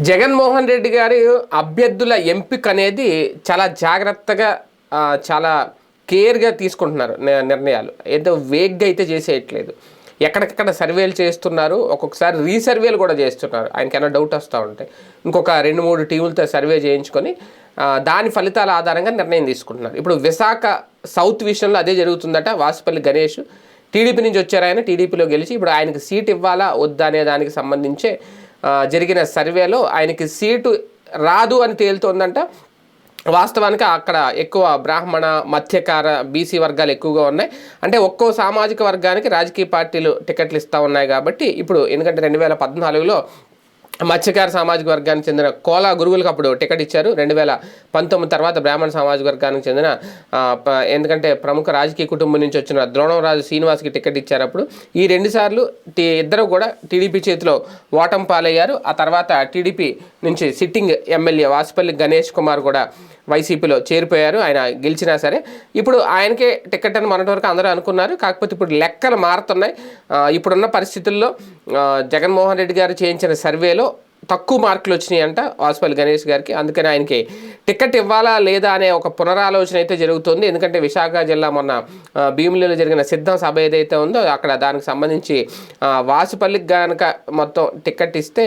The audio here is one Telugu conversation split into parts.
జగన్మోహన్ రెడ్డి గారి అభ్యర్థుల ఎంపిక అనేది చాలా జాగ్రత్తగా చాలా కేర్గా తీసుకుంటున్నారు నిర్ణయాలు. ఏదో వేగ్గా అయితే చేసేయట్లేదు. ఎక్కడికక్కడ సర్వేలు చేస్తున్నారు. ఒక్కొక్కసారి రీసర్వేలు కూడా చేస్తున్నారు. ఆయనకైనా డౌట్ వస్తూ ఉంటాయి ఇంకొక రెండు మూడు టీములతో సర్వే చేయించుకొని దాని ఫలితాల ఆధారంగా నిర్ణయం తీసుకుంటున్నారు. ఇప్పుడు విశాఖ సౌత్ విషయంలో అదే జరుగుతుందట. వాసుపల్లి గణేష్ టీడీపీ నుంచి వచ్చారు ఆయన. టీడీపీలో గెలిచి ఇప్పుడు ఆయనకు సీట్ ఇవ్వాలా? వద్దా అనే దానికి సంబంధించే జరిగిన సర్వేలో ఆయనకి సీటు రాదు అని తేలుతోందంట. వాస్తవానికి అక్కడ ఎక్కువ బ్రాహ్మణ మత్స్యకార బీసీ వర్గాలు ఎక్కువగా ఉన్నాయి. అంటే ఒక్కో సామాజిక వర్గానికి రాజకీయ పార్టీలు టికెట్లు ఇస్తూ ఉన్నాయి కాబట్టి ఇప్పుడు ఎందుకంటే రెండు వేల పద్నాలుగులో మత్స్యకార సామాజిక వర్గానికి చెందిన కోలా గురువులకు అప్పుడు టికెట్ ఇచ్చారు. రెండు వేల పంతొమ్మిది తర్వాత బ్రాహ్మణ సామాజిక వర్గానికి చెందిన ఎందుకంటే ప్రముఖ రాజకీయ కుటుంబం నుంచి వచ్చిన ద్రోణంరాజు శ్రీనివాస్కి టికెట్ ఇచ్చారు అప్పుడు. ఈ రెండు సార్లు టీ ఇద్దరు కూడా టీడీపీ చేతిలో ఓటం పాలయ్యారు. ఆ తర్వాత టీడీపీ నుంచి సిట్టింగ్ ఎమ్మెల్యే వాసుపల్లి గణేష్ కుమార్ కూడా వైసీపీలో చేరిపోయారు. ఆయన గెలిచినా సరే. ఇప్పుడు ఆయనకే టికెట్ అని మొన్నటి వరకు అందరూ అనుకున్నారు. కాకపోతే ఇప్పుడు లెక్కలు మారుతున్నాయి. ఇప్పుడున్న పరిస్థితుల్లో జగన్మోహన్ రెడ్డి గారు చేయించిన సర్వేలో తక్కువ మార్కులు వచ్చినాయి అంట వాసుపల్లి గణేష్ గారికి. అందుకని ఆయనకి టికెట్ ఇవ్వాలా లేదా అనే ఒక పునరాలోచన అయితే జరుగుతుంది. ఎందుకంటే విశాఖ జిల్లా మొన్న భీములలో జరిగిన సిద్ధం సభ ఏదైతే ఉందో అక్కడ దానికి సంబంధించి వాసుపల్లికి కనుక మొత్తం టికెట్ ఇస్తే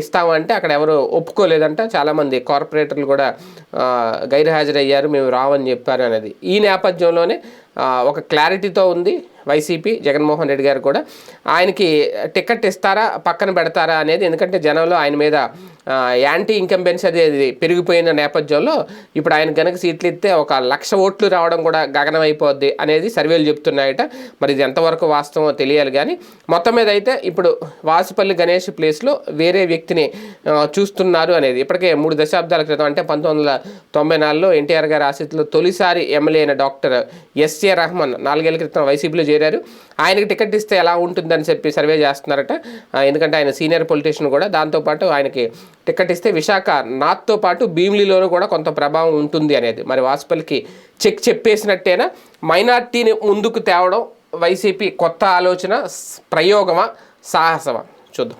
ఇస్తామంటే అక్కడ ఎవరు ఒప్పుకోలేదంట. చాలామంది కార్పొరేటర్లు కూడా గైర్హాజరయ్యారు. మేము రావని చెప్పారు అనేది. ఈ నేపథ్యంలోనే ఒక క్లారిటీతో ఉంది వైసీపీ జగన్మోహన్ రెడ్డి గారు కూడా. ఆయనకి టికెట్ ఇస్తారా పక్కన పెడతారా అనేది ఎందుకంటే జనంలో ఆయన మీద యాంటీ ఇంకంబెన్స్ అనేది పెరిగిపోయిన నేపథ్యంలో ఇప్పుడు ఆయన కనుక సీట్లు ఇస్తే ఒక లక్ష ఓట్లు రావడం కూడా గగనం అయిపోద్ది అనేది సర్వేలు చెప్తున్నాయట. మరి ఇది ఎంతవరకు వాస్తవమో తెలియాలి కానీ మొత్తం మీద అయితే ఇప్పుడు వాసుపల్లి గణేష్ ప్లేస్లో వేరే వ్యక్తిని చూస్తున్నారు అనేది. ఇప్పటికే మూడు దశాబ్దాల క్రితం అంటే పంతొమ్మిది వందల తొంభై నాలుగులో ఎన్టీఆర్ గారి ఆశీస్సులో తొలిసారి ఎమ్మెల్యే అయిన డాక్టర్ ఎస్ఏ రహమాన్ నాలుగేళ్ళ క్రితం వైసీపీలో చేరారు. ఆయనకి టికెట్ ఇస్తే ఎలా ఉంటుందని చెప్పి సర్వే చేస్తున్నారట. ఎందుకంటే ఆయన సీనియర్ పొలిటీషియన్ కూడా. దాంతోపాటు ఆయనకి టికెట్ ఇస్తే విశాఖ నాథ్తో పాటు భీమిలిలోనూ కూడా కొంత ప్రభావం ఉంటుంది అనేది. మరి వాసుపల్లికి చెక్ చెప్పేసినట్టేనా? మైనార్టీని ముందుకు తేవడం వైసీపీ కొత్త ఆలోచన ప్రయోగమా సాహసమా? చూద్దాం.